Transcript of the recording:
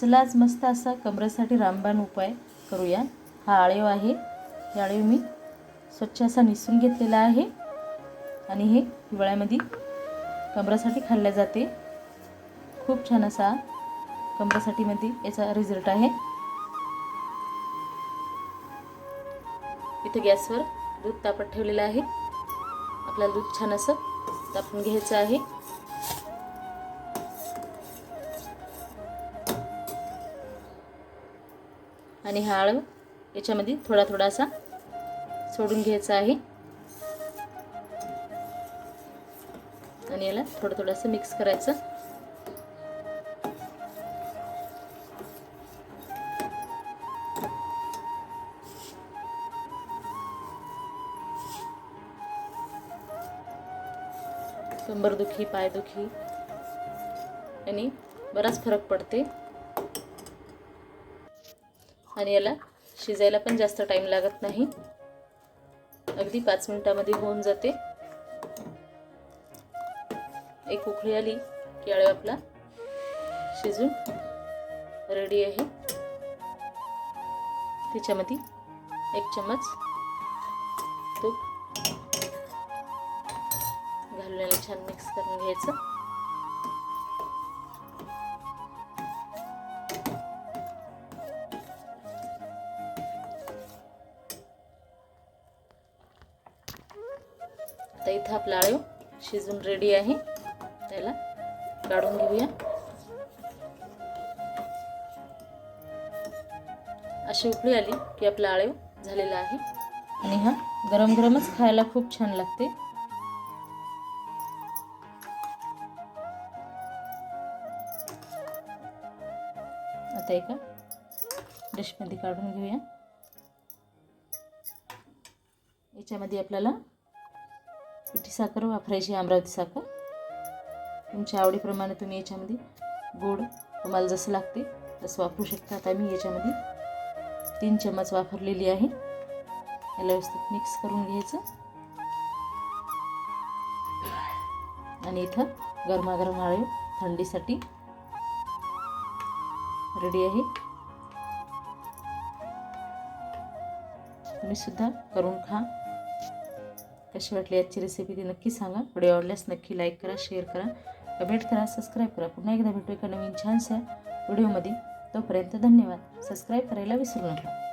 चला आज मस्त असा कमरेसाठी रामबाण उपाय करूया. हा आळीव आहे. हे आळीव मी स्वच्छ असा निसून घेतलेला आहे. आणि हे हिवाळ्यामध्ये कमरासाठी खाल्ल्या जाते. खूप छान असा कमरासाठीमध्ये याचा रिझल्ट आहे. इथे गॅसवर दूध तापत ठेवलेलं आहे. आपल्याला दूध छान असं तापून घ्यायचं आहे. आणि हा आळू याच्यामध्ये थोडा थोडासा सोडून घ्यायचा आहे. आणि याला थोडं थोडंसं मिक्स करायचं. कंबरदुखी पायदुखी. आणि बराच फरक पडते. आणि याला शिजायला पण जास्त टाईम लागत नाही. अगदी पाच मिनिटामध्ये होऊन जाते. एक उकळी आली की आळू आपला शिजून रेडी आहे. त्याच्यामध्ये एक चम्मच तूप घालून याला छान मिक्स करून घ्यायचं. आता इथं आपला आळव शिजून रेडी आहे. त्याला काढून घेऊया. अशी उकळी आली की आपला आळव झालेला आहे. आणि हा गरम गरमच खायला खूप छान लागते. आता एका डिशमध्ये काढून घेऊया. याच्यामध्ये आपल्याला पिठी साखर वापरायची अमरावती साखर. तुमच्या आवडीप्रमाणे तुम्ही याच्यामध्ये गोड तुम्हाला जसं लागते तसं वापरू शकता. आता मी याच्यामध्ये तीन चम्मच वापरलेली आहे. याला व्यवस्थित मिक्स करून घ्यायचं. आणि इथं गरमागरम आळे थंडीसाठी रेडी आहे. तुम्ही सुद्धा करून खा. कशी वाटली आजची रेसिपी ती नक्की सांगा. व्हिडिओ आवडल्यास नक्की लाईक करा शेअर करा. कमेंट करा सबस्क्राईब करा. पुन्हा एकदा भेटू एका नवीन छानशा व्हिडिओमध्ये तोपर्यंत धन्यवाद. सबस्क्राईब करायला विसरू नका.